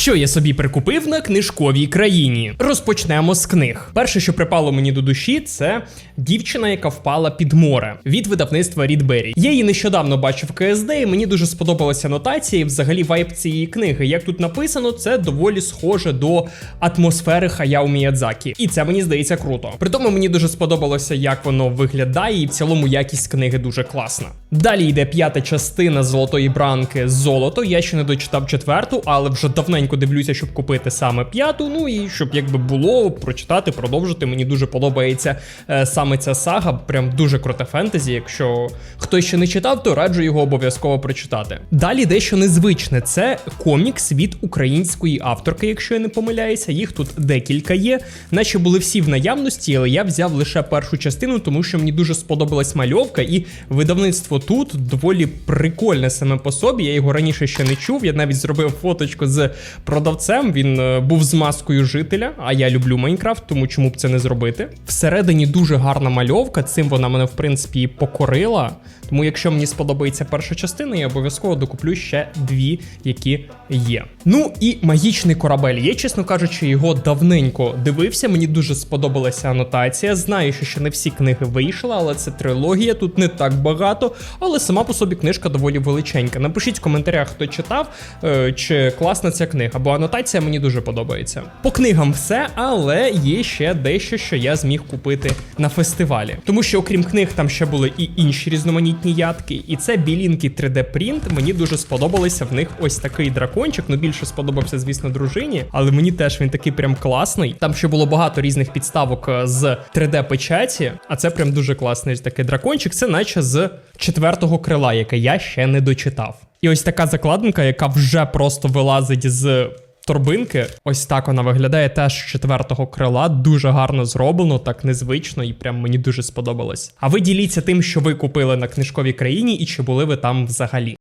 Що я собі прикупив на книжковій країні? Розпочнемо з книг. Перше, що припало мені до душі, це дівчина, яка впала під море від видавництва Рідбері. Я її нещодавно бачив в КСД, і мені дуже сподобалася нотація і взагалі вайб цієї книги. Як тут написано, це доволі схоже до атмосфери Хаяо Міядзакі. І це мені здається круто. Притому мені дуже сподобалося, як воно виглядає, і в цілому якість книги дуже класна. Далі йде п'ята частина золотої бранки золото. Я ще не дочитав четверту, але вже давненько дивлюся, щоб купити саме п'яту. Ну і щоб якби було прочитати, продовжити. Мені дуже подобається е, саме ця сага. Прям дуже круте фентезі. Якщо хтось ще не читав, то раджу його обов'язково прочитати. Далі дещо незвичне. Це комікс від української авторки, якщо я не помиляюся. Їх тут декілька є. Наче були всі в наявності, але я взяв лише першу частину, тому що мені дуже сподобалась мальовка, і видавництво тут доволі прикольне саме по собі. Я його раніше ще не чув. Я навіть зробив фоточку з продавцем. Він е, був з маскою жителя. А я люблю Майнкрафт, тому чому б це не зробити. Всередині дуже гарна мальовка. Цим вона мене в принципі покорила. Тому, якщо мені сподобається перша частина, я обов'язково докуплю ще дві, які є. Ну і магічний корабель. Я, чесно кажучи, його давненько дивився. Мені дуже сподобалася анотація. Знаю, що ще не всі книги вийшли, але це трилогія. Тут не так багато. Але сама по собі книжка доволі величенька. Напишіть в коментарях, хто читав, е, чи класна ця книга, бо анотація мені дуже подобається. По книгам все, але є ще дещо, що я зміг купити на фестивалі. Тому що, окрім книг, там ще були і інші різноманітні ядки. І це білінки 3D принт. Мені дуже сподобалися в них ось такий дракончик. Ну більше сподобався, звісно, дружині, але мені теж він такий прям класний. Там ще було багато різних підставок е, з 3D печаті, а це прям дуже класний такий дракончик. Це наче з четвертого крила, яке я ще не дочитав. І ось така закладинка, яка вже просто вилазить з. Торбинки, ось так вона виглядає теж з четвертого крила. Дуже гарно зроблено, так незвично, і прям мені дуже сподобалось. А ви діліться тим, що ви купили на книжковій країні, і чи були ви там взагалі.